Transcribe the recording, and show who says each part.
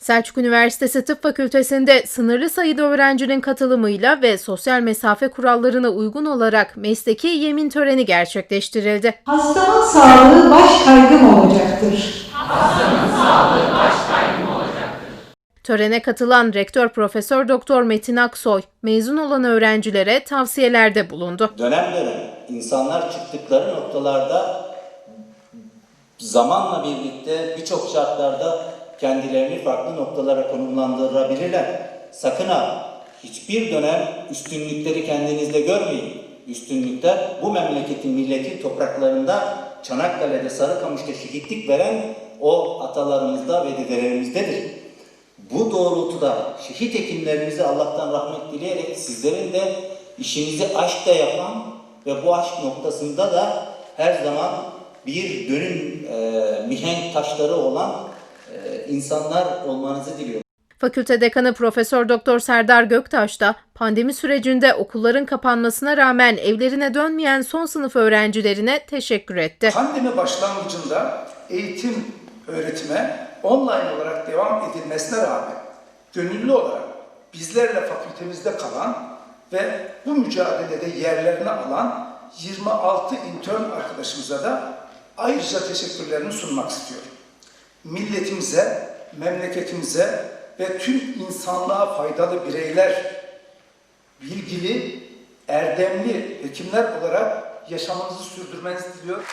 Speaker 1: Selçuk Üniversitesi Tıp Fakültesi'nde sınırlı sayıda öğrencinin katılımıyla ve sosyal mesafe kurallarına uygun olarak mesleki yemin töreni gerçekleştirildi.
Speaker 2: Hastamın sağlığı baş kaygım olacaktır.
Speaker 1: Törene katılan Rektör Profesör Doktor Metin Aksoy, mezun olan öğrencilere tavsiyelerde bulundu.
Speaker 3: dönem dönem insanlar çıktıkları noktalarda zamanla birlikte birçok şartlarda kendilerini farklı noktalara konumlandırabilirler. Sakın ha hiçbir dönem üstünlükleri kendinizde görmeyin. Üstünlükler bu memleketin milletin topraklarında Çanakkale'de Sarıkamış'ta şehitlik veren o atalarımızda ve dedelerimizdedir. Bu doğrultuda şehit hekimlerimize Allah'tan rahmet dileyerek sizlerin de işinizi aşkla yapan ve bu aşk noktasında da her zaman bir dönüm e, mihenk taşları olan insanlar olmanızı diliyorum.
Speaker 1: Fakülte Dekanı Profesör Doktor Serdar Göktaş da pandemi sürecinde okulların kapanmasına rağmen evlerine dönmeyen son sınıf öğrencilerine teşekkür etti.
Speaker 4: Pandemi başlangıcında eğitim öğretime online olarak devam edilmesine rağmen gönüllü olarak bizlerle fakültemizde kalan ve bu mücadelede yerlerini alan 26 intern arkadaşımıza da ayrıca teşekkürlerimi sunmak istiyorum. Milletimize, memleketimize ve tüm insanlığa faydalı bireyler, bilgili, erdemli hekimler olarak yaşamınızı sürdürmenizi diliyorum.